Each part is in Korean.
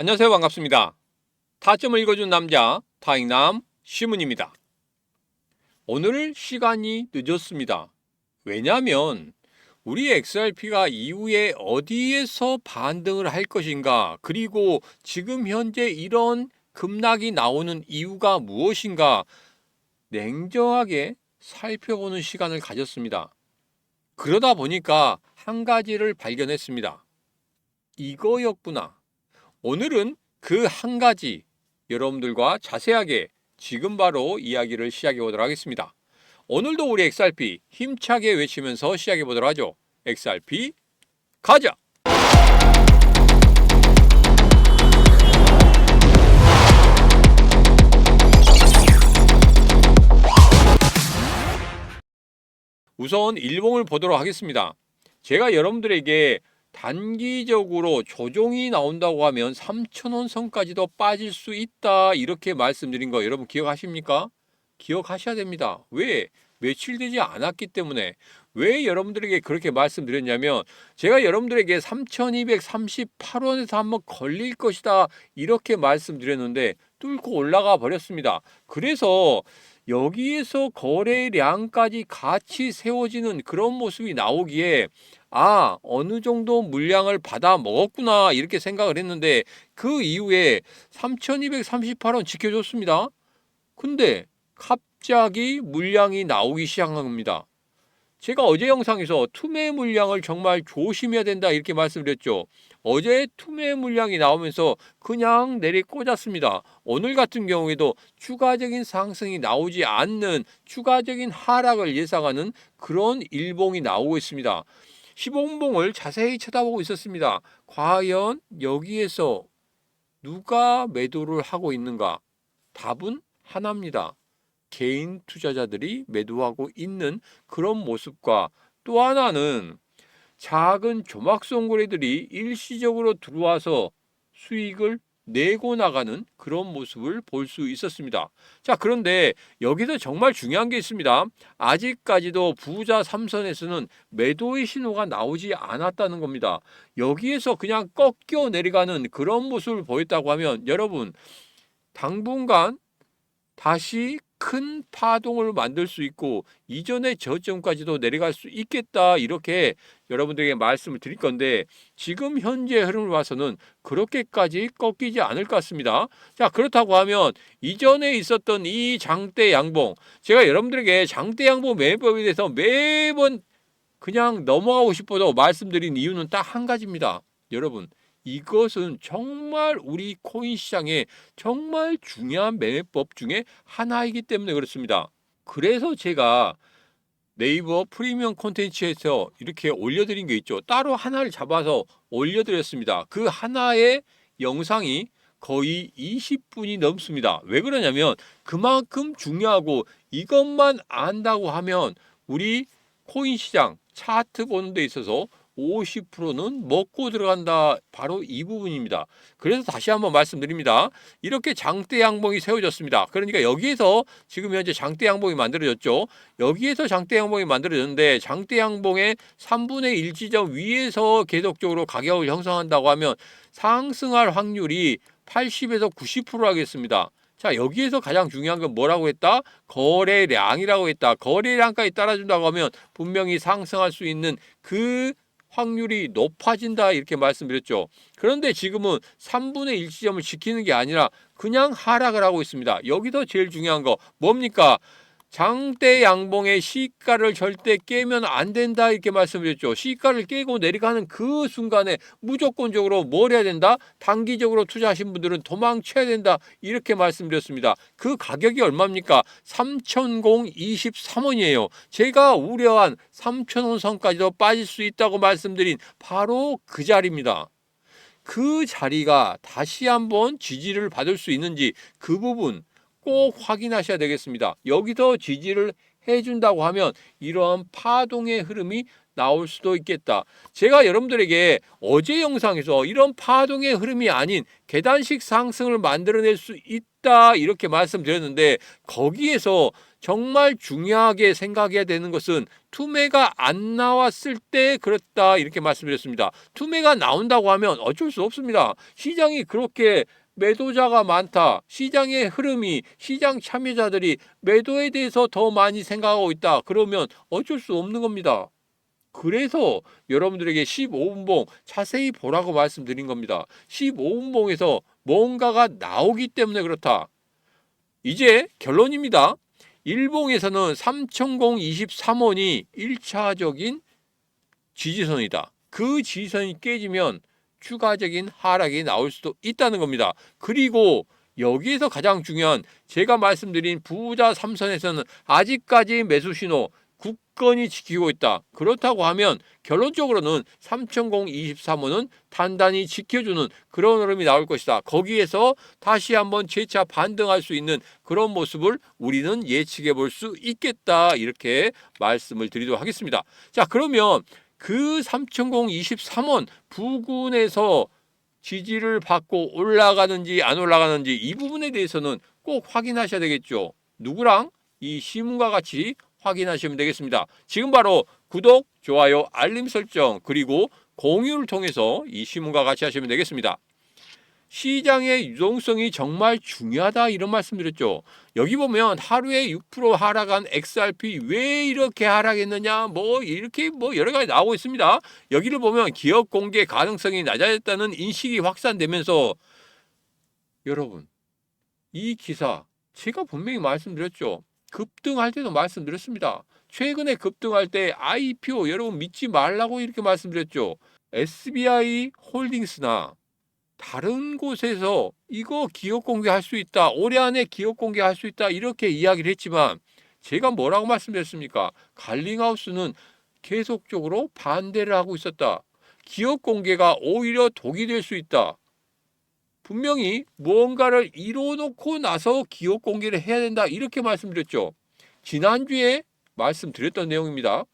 안녕하세요. 반갑습니다. 타점을 읽어준 남자 타익남 시문입니다. 오늘 시간이 늦었습니다. 왜냐하면 우리 XRP가 이후에 어디에서 반등을 할 것인가 그리고 지금 현재 이런 급락이 나오는 이유가 무엇인가 냉정하게 살펴보는 시간을 가졌습니다. 그러다 보니까 한 가지를 발견했습니다. 이거였구나. 오늘은 그 한 가지 여러분들과 자세하게 지금 바로 이야기를 시작해 보도록 하겠습니다. 오늘도 우리 XRP 힘차게 외치면서 시작해 보도록 하죠. XRP 가자! 우선 일봉을 보도록 하겠습니다. 제가 여러분들에게 단기적으로 조정이 나온다고 하면 3,000원 선까지도 빠질 수 있다 이렇게 말씀드린 거 여러분 기억하십니까? 기억하셔야 됩니다. 왜? 며칠 되지 않았기 때문에 왜 여러분들에게 그렇게 말씀드렸냐면 제가 여러분들에게 3,238원에서 한번 걸릴 것이다 이렇게 말씀드렸는데 뚫고 올라가 버렸습니다. 그래서 여기에서 거래량까지 같이 세워지는 그런 모습이 나오기에 아, 어느 정도 물량을 받아 먹었구나 이렇게 생각을 했는데 그 이후에 3,238원 지켜줬습니다. 근데 갑자기 물량이 나오기 시작한 겁니다. 제가 어제 영상에서 투매 물량을 정말 조심해야 된다 이렇게 말씀드렸죠. 어제 투매 물량이 나오면서 그냥 내리 꽂았습니다. 오늘 같은 경우에도 추가적인 상승이 나오지 않는 추가적인 하락을 예상하는 그런 일봉이 나오고 있습니다. 시봉봉을 자세히 쳐다보고 있었습니다. 과연 여기에서 누가 매도를 하고 있는가? 답은 하나입니다. 개인 투자자들이 매도하고 있는 그런 모습과 또 하나는 작은 조막송고래들이 일시적으로 들어와서 수익을 내고 나가는 그런 모습을 볼 수 있었습니다. 자, 그런데 여기서 정말 중요한 게 있습니다. 아직까지도 부자 삼선에서는 매도의 신호가 나오지 않았다는 겁니다. 여기에서 그냥 꺾여 내려가는 그런 모습을 보였다고 하면 여러분, 당분간 다시 큰 파동을 만들 수 있고 이전의 저점까지도 내려갈 수 있겠다 이렇게 여러분들에게 말씀을 드릴 건데 지금 현재 흐름을 봐서는 그렇게까지 꺾이지 않을 것 같습니다. 자 그렇다고 하면 이전에 있었던 이 장대 양봉 제가 여러분들에게 장대 양봉 매매법에 대해서 매번 그냥 넘어가고 싶어도 말씀드린 이유는 딱 한 가지입니다. 여러분 이것은 정말 우리 코인 시장에 정말 중요한 매매법 중에 하나이기 때문에 그렇습니다. 그래서 제가 네이버 프리미엄 콘텐츠에서 이렇게 올려드린 게 있죠. 따로 하나를 잡아서 올려드렸습니다. 그 하나의 영상이 거의 20분이 넘습니다. 왜 그러냐면 그만큼 중요하고 이것만 안다고 하면 우리 코인 시장 차트 보는 데 있어서 50%는 먹고 들어간다. 바로 이 부분입니다. 그래서 다시 한번 말씀드립니다. 이렇게 장대 양봉이 세워졌습니다. 그러니까 여기에서 지금 현재 장대 양봉이 만들어졌죠. 여기에서 장대 양봉이 만들어졌는데 장대 양봉의 3분의 1 지점 위에서 계속적으로 가격을 형성한다고 하면 상승할 확률이 80에서 90% 하겠습니다. 자, 여기에서 가장 중요한 건 뭐라고 했다? 거래량이라고 했다. 거래량까지 따라준다고 하면 분명히 상승할 수 있는 그 확률이 높아진다 이렇게 말씀드렸죠. 그런데 지금은 3분의 1 지점을 지키는 게 아니라 그냥 하락을 하고 있습니다. 여기서 제일 중요한 거 뭡니까? 장대 양봉의 시가를 절대 깨면 안 된다 이렇게 말씀드렸죠. 시가를 깨고 내려가는 그 순간에 무조건적으로 뭘 해야 된다? 단기적으로 투자하신 분들은 도망쳐야 된다 이렇게 말씀드렸습니다. 그 가격이 얼마입니까? 3,023원이에요. 제가 우려한 3,000원 선까지도 빠질 수 있다고 말씀드린 바로 그 자리입니다. 그 자리가 다시 한번 지지를 받을 수 있는지 그 부분 꼭 확인하셔야 되겠습니다. 여기서 지지를 해준다고 하면 이러한 파동의 흐름이 나올 수도 있겠다. 제가 여러분들에게 어제 영상에서 이런 파동의 흐름이 아닌 계단식 상승을 만들어낼 수 있다 이렇게 말씀드렸는데 거기에서 정말 중요하게 생각해야 되는 것은 투매가 안 나왔을 때 그렇다 이렇게 말씀드렸습니다. 투매가 나온다고 하면 어쩔 수 없습니다. 시장이 그렇게 매도자가 많다. 시장의 흐름이 시장 참여자들이 매도에 대해서 더 많이 생각하고 있다. 그러면 어쩔 수 없는 겁니다. 그래서 여러분들에게 15분봉 자세히 보라고 말씀드린 겁니다. 15분봉에서 뭔가가 나오기 때문에 그렇다. 이제 결론입니다. 일봉에서는 3023원이 1차적인 지지선이다. 그 지지선이 깨지면 추가적인 하락이 나올 수도 있다는 겁니다. 그리고 여기에서 가장 중요한 제가 말씀드린 부자 삼선에서는 아직까지 매수 신호 굳건히 지키고 있다. 그렇다고 하면 결론적으로는 3023원은 단단히 지켜주는 그런 흐름이 나올 것이다. 거기에서 다시 한번 재차 반등할 수 있는 그런 모습을 우리는 예측해 볼 수 있겠다. 이렇게 말씀을 드리도록 하겠습니다. 자, 그러면 그 3023원 부근에서 지지를 받고 올라가는지 안 올라가는지 이 부분에 대해서는 꼭 확인하셔야 되겠죠. 누구랑 이 시문과 같이 확인하시면 되겠습니다. 지금 바로 구독, 좋아요, 알림 설정 그리고 공유를 통해서 이 시문과 같이 하시면 되겠습니다. 시장의 유동성이 정말 중요하다 이런 말씀드렸죠. 여기 보면 하루에 6% 하락한 XRP 왜 이렇게 하락했느냐 뭐 이렇게 뭐 여러 가지 나오고 있습니다. 여기를 보면 기업 공개 가능성이 낮아졌다는 인식이 확산되면서 여러분 이 기사 제가 분명히 말씀드렸죠. 급등할 때도 말씀드렸습니다. 최근에 급등할 때 IPO 여러분 믿지 말라고 이렇게 말씀드렸죠. SBI 홀딩스나 다른 곳에서 이거 기업 공개할 수 있다. 올해 안에 기업 공개할 수 있다. 이렇게 이야기를 했지만 제가 뭐라고 말씀드렸습니까? 갈링하우스는 계속적으로 반대를 하고 있었다. 기업 공개가 오히려 독이 될 수 있다. 분명히 무언가를 이뤄놓고 나서 기업 공개를 해야 된다. 이렇게 말씀드렸죠. 지난주에 말씀드렸던 내용입니다.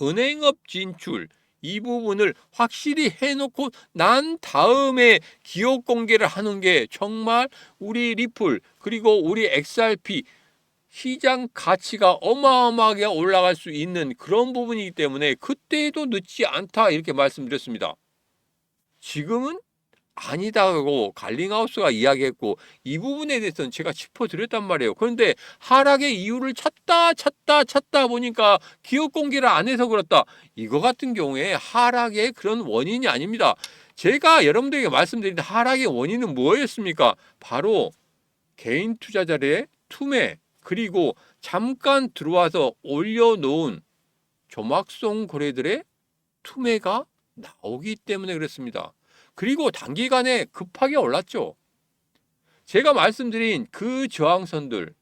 은행업 진출 이 부분을 확실히 해놓고 난 다음에 기업 공개를 하는 게 정말 우리 리플 그리고 우리 XRP 시장 가치가 어마어마하게 올라갈 수 있는 그런 부분이기 때문에 그때도 늦지 않다 이렇게 말씀드렸습니다. 지금은 아니다고 갈링하우스가 이야기했고 이 부분에 대해서는 제가 짚어드렸단 말이에요. 그런데 하락의 이유를 찾다 찾다 찾다 보니까 기업 공개를 안 해서 그렇다. 이거 같은 경우에 하락의 그런 원인이 아닙니다. 제가 여러분들에게 말씀드린 하락의 원인은 뭐였습니까? 바로 개인 투자자들의 투매 그리고 잠깐 들어와서 올려놓은 조막송 거래들의 투매가 나오기 때문에 그렇습니다. 그리고 단기간에 급하게 올랐죠. 제가 말씀드린 그 저항선들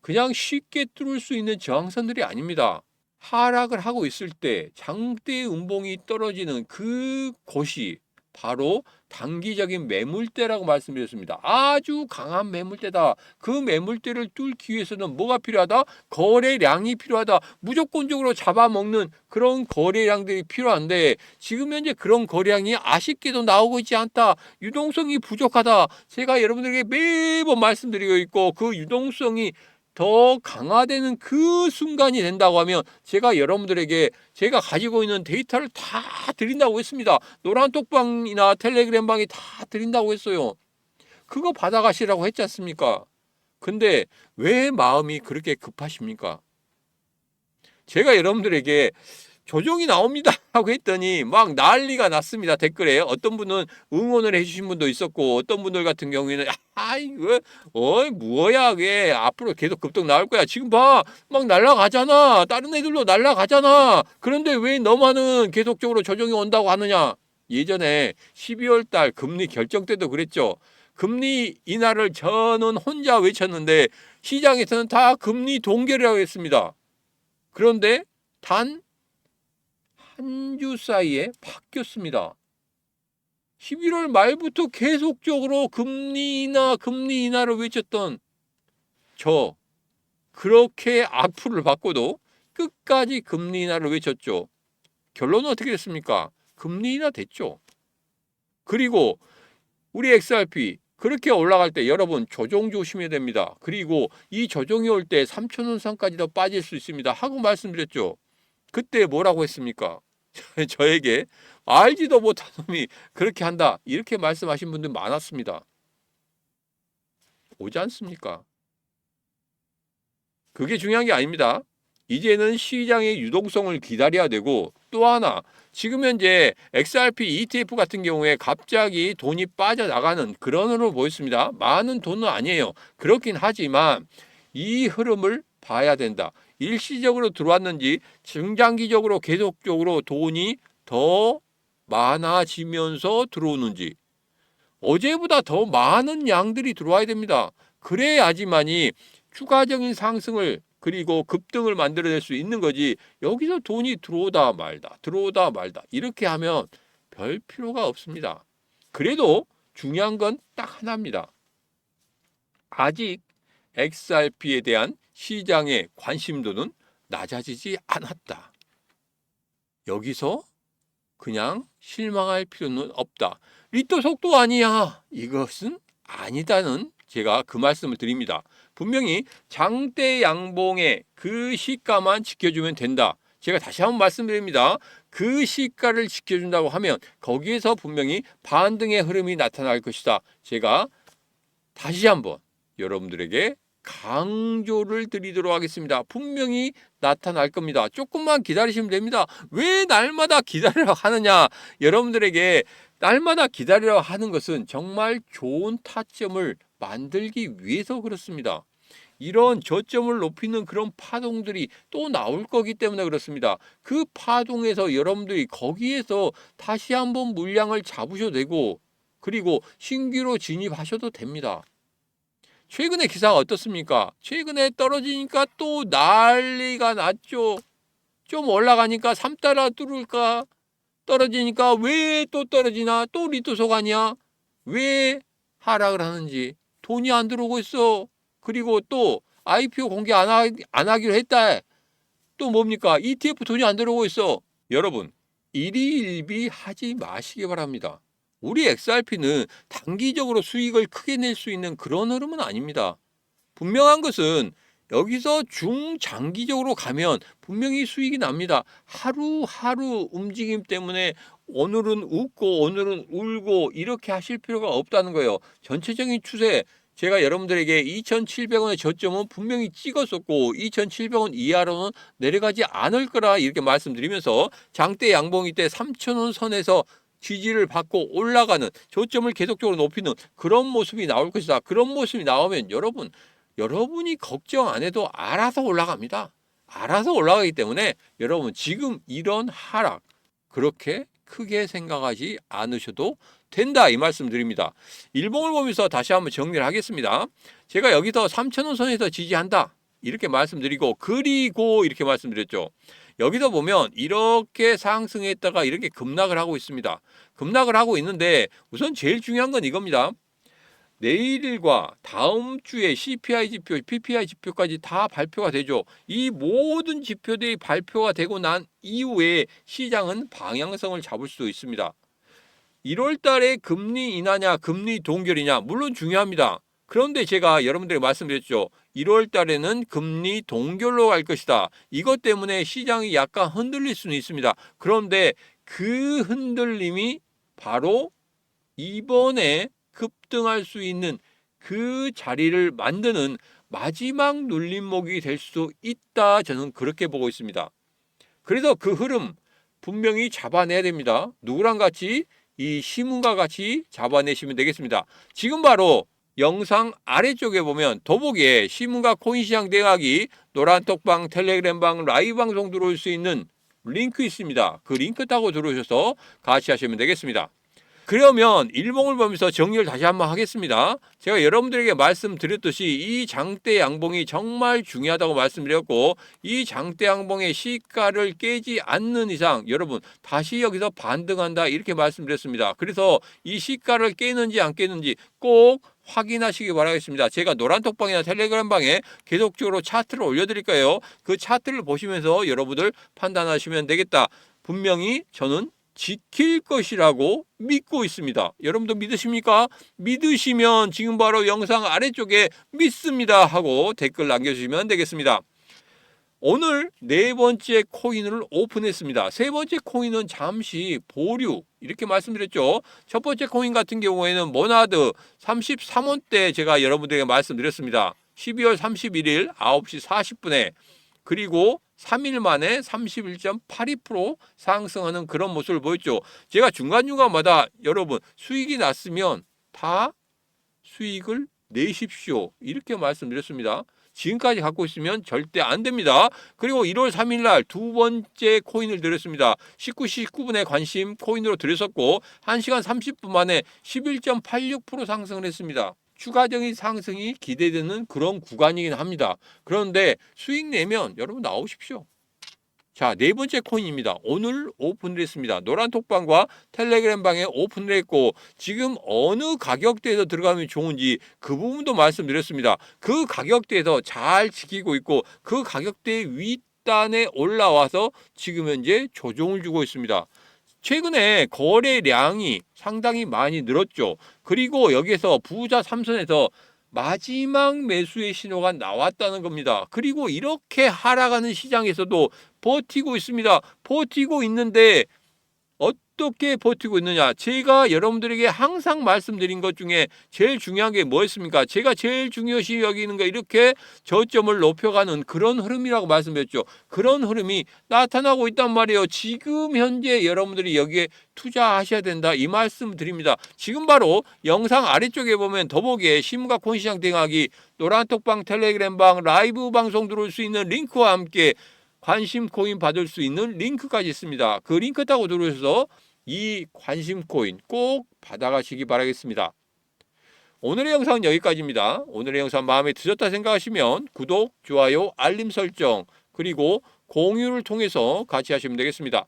그냥 쉽게 뚫을 수 있는 저항선들이 아닙니다. 하락을 하고 있을 때 장대 음봉이 떨어지는 그 곳이 바로 단기적인 매물대라고 말씀드렸습니다. 아주 강한 매물대다. 그 매물대를 뚫기 위해서는 뭐가 필요하다? 거래량이 필요하다. 무조건적으로 잡아먹는 그런 거래량들이 필요한데 지금 현재 그런 거래량이 아쉽게도 나오고 있지 않다. 유동성이 부족하다. 제가 여러분들에게 매번 말씀드리고 있고 그 유동성이 더 강화되는 그 순간이 된다고 하면 제가 여러분들에게 제가 가지고 있는 데이터를 다 드린다고 했습니다. 노란 톡방이나 텔레그램 방이 다 드린다고 했어요. 그거 받아가시라고 했지 않습니까? 근데 왜 마음이 그렇게 급하십니까? 제가 여러분들에게 조정이 나옵니다 하고 했더니 막 난리가 났습니다 댓글에. 어떤 분은 응원을 해주신 분도 있었고 어떤 분들 같은 경우에는 아 이거 어이 뭐야 그게. 앞으로 계속 급등 나올 거야. 지금 봐. 막 날라가잖아. 다른 애들도 날라가잖아. 그런데 왜 너만은 계속적으로 조정이 온다고 하느냐? 예전에 12월 달 금리 결정 때도 그랬죠. 금리 인하를 저는 혼자 외쳤는데 시장에서는 다 금리 동결이라고 했습니다. 그런데 단 한 주 사이에 바뀌었습니다. 11월 말부터 계속적으로 금리 인하, 금리 인하를 외쳤던 저 그렇게 악플을 받고도 끝까지 금리 인하를 외쳤죠. 결론은 어떻게 됐습니까? 금리 인하 됐죠. 그리고 우리 XRP 그렇게 올라갈 때 여러분 조정 조심해야 됩니다. 그리고 이 조정이 올 때 3천원 선까지도 빠질 수 있습니다. 하고 말씀드렸죠. 그때 뭐라고 했습니까? 저에게 알지도 못한 놈이 그렇게 한다. 이렇게 말씀하신 분들 많았습니다. 오지 않습니까? 그게 중요한 게 아닙니다. 이제는 시장의 유동성을 기다려야 되고 또 하나 지금 현재 XRP ETF 같은 경우에 갑자기 돈이 빠져나가는 그런 흐름을 보였습니다. 많은 돈은 아니에요. 그렇긴 하지만 이 흐름을 봐야 된다. 일시적으로 들어왔는지 중장기적으로 계속적으로 돈이 더 많아지면서 들어오는지 어제보다 더 많은 양들이 들어와야 됩니다. 그래야지만이 추가적인 상승을 그리고 급등을 만들어낼 수 있는 거지 여기서 돈이 들어오다 말다 들어오다 말다 이렇게 하면 별 필요가 없습니다. 그래도 중요한 건 딱 하나입니다. 아직 XRP에 대한 시장의 관심도는 낮아지지 않았다. 여기서 그냥 실망할 필요는 없다. 리또 속도 아니야. 이것은 아니다는 제가 그 말씀을 드립니다. 분명히 장대 양봉의 그 시가만 지켜주면 된다. 제가 다시 한번 말씀드립니다. 그 시가를 지켜준다고 하면 거기에서 분명히 반등의 흐름이 나타날 것이다. 제가 다시 한번 여러분들에게 강조를 드리도록 하겠습니다. 분명히 나타날 겁니다. 조금만 기다리시면 됩니다. 왜 날마다 기다리라 하느냐? 여러분들에게 날마다 기다리라 하는 것은 정말 좋은 타점을 만들기 위해서 그렇습니다. 이런 저점을 높이는 그런 파동들이 또 나올 거기 때문에 그렇습니다. 그 파동에서 여러분들이 거기에서 다시 한번 물량을 잡으셔도 되고 그리고 신규로 진입하셔도 됩니다. 최근에 기사가 어떻습니까? 최근에 떨어지니까 또 난리가 났죠. 좀 올라가니까 3달러 뚫을까? 떨어지니까 왜 또 떨어지나? 또 아니야? 왜 하락을 하는지 돈이 안 들어오고 있어. 그리고 또 IPO 공개 안, 하, 안 하기로 했다. 또 뭡니까? ETF 돈이 안 들어오고 있어. 여러분, 일희일비 하지 마시기 바랍니다. 우리 XRP는 단기적으로 수익을 크게 낼 수 있는 그런 흐름은 아닙니다. 분명한 것은 여기서 중장기적으로 가면 분명히 수익이 납니다. 하루하루 움직임 때문에 오늘은 웃고 오늘은 울고 이렇게 하실 필요가 없다는 거예요. 전체적인 추세 제가 여러분들에게 2,700원의 저점은 분명히 찍었었고 2,700원 이하로는 내려가지 않을 거라 이렇게 말씀드리면서 장대 양봉이 때 3,000원 선에서 지지를 받고 올라가는 저점을 계속적으로 높이는 그런 모습이 나올 것이다. 그런 모습이 나오면 여러분 여러분이 걱정 안 해도 알아서 올라갑니다. 알아서 올라가기 때문에 여러분 지금 이런 하락 그렇게 크게 생각하지 않으셔도 된다 이 말씀 드립니다. 일봉을 보면서 다시 한번 정리를 하겠습니다. 제가 여기서 3천원 선에서 지지한다 이렇게 말씀드리고 그리고 이렇게 말씀드렸죠. 여기서 보면 이렇게 상승했다가 이렇게 급락을 하고 있습니다. 급락을 하고 있는데 우선 제일 중요한 건 이겁니다. 내일과 다음 주에 CPI 지표, PPI 지표까지 다 발표가 되죠. 이 모든 지표들이 발표가 되고 난 이후에 시장은 방향성을 잡을 수 있습니다. 1월 달에 금리 인하냐, 금리 동결이냐, 물론 중요합니다. 그런데 제가 여러분들에게 말씀드렸죠. 1월 달에는 금리 동결로 갈 것이다. 이것 때문에 시장이 약간 흔들릴 수는 있습니다. 그런데 그 흔들림이 바로 이번에 급등할 수 있는 그 자리를 만드는 마지막 눌림목이 될수 있다. 저는 그렇게 보고 있습니다. 그래서 그 흐름 분명히 잡아내야 됩니다. 누구랑 같이 이 시문과 같이 잡아내시면 되겠습니다. 지금 바로 영상 아래쪽에 보면 더보기에 시문과 코인시장 대학이 노란톡방, 텔레그램방, 라이브 방송 들어올 수 있는 링크 있습니다. 그 링크 타고 들어오셔서 같이 하시면 되겠습니다. 그러면 일봉을 보면서 정리를 다시 한번 하겠습니다. 제가 여러분들에게 말씀드렸듯이 이 장대 양봉이 정말 중요하다고 말씀드렸고 이 장대 양봉의 시가를 깨지 않는 이상 여러분 다시 여기서 반등한다 이렇게 말씀드렸습니다. 그래서 이 시가를 깨는지 안 깨는지 꼭 확인하시기 바라겠습니다. 제가 노란톡방이나 텔레그램방에 계속적으로 차트를 올려드릴까요? 그 차트를 보시면서 여러분들 판단하시면 되겠다. 분명히 저는 지킬 것이라고 믿고 있습니다. 여러분도 믿으십니까? 믿으시면 지금 바로 영상 아래쪽에 믿습니다 하고 댓글 남겨주시면 되겠습니다. 오늘 네 번째 코인을 오픈했습니다. 세 번째 코인은 잠시 보류 이렇게 말씀드렸죠. 첫 번째 코인 같은 경우에는 모나드 33원대 제가 여러분들에게 말씀드렸습니다. 12월 31일 9시 40분에 그리고 3일 만에 31.82% 상승하는 그런 모습을 보였죠. 제가 중간중간마다 여러분 수익이 났으면 다 수익을 내십시오. 이렇게 말씀드렸습니다. 지금까지 갖고 있으면 절대 안 됩니다. 그리고 1월 3일 날 두 번째 코인을 드렸습니다. 19시 19분에 관심 코인으로 드렸었고 1시간 30분 만에 11.86% 상승을 했습니다. 추가적인 상승이 기대되는 그런 구간이긴 합니다. 그런데 수익 내면 여러분 나오십시오. 자, 네 번째 코인입니다. 오늘 오픈을 했습니다. 노란 톡방과 텔레그램 방에 오픈을 했고 지금 어느 가격대에서 들어가면 좋은지 그 부분도 말씀드렸습니다. 그 가격대에서 잘 지키고 있고 그 가격대 윗단에 올라와서 지금 현재 조정을 주고 있습니다. 최근에 거래량이 상당히 많이 늘었죠. 그리고 여기에서 부자 삼선에서 마지막 매수의 신호가 나왔다는 겁니다. 그리고 이렇게 하락하는 시장에서도 버티고 있습니다. 버티고 있는데 어떻게 버티고 있느냐? 제가 여러분들에게 항상 말씀드린 것 중에 제일 중요한 게 뭐였습니까? 제가 제일 중요시 여기는 거 이렇게 저점을 높여가는 그런 흐름이라고 말씀드렸죠. 그런 흐름이 나타나고 있단 말이에요. 지금 현재 여러분들이 여기에 투자하셔야 된다 이 말씀 드립니다. 지금 바로 영상 아래쪽에 보면 더보기에 신문과 콘시장 대응하기 노란톡방 텔레그램방 라이브 방송 들어올 수 있는 링크와 함께 관심 코인 받을 수 있는 링크까지 있습니다. 그 링크 타고 들어오셔서 이 관심 코인 꼭 받아가시기 바라겠습니다. 오늘의 영상은 여기까지입니다. 오늘의 영상 마음에 드셨다 생각하시면 구독, 좋아요, 알림 설정 그리고 공유를 통해서 같이 하시면 되겠습니다.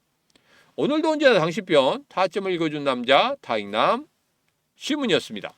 오늘도 언제나 당신 편 타점을 읽어준 남자 타익남 시문이었습니다.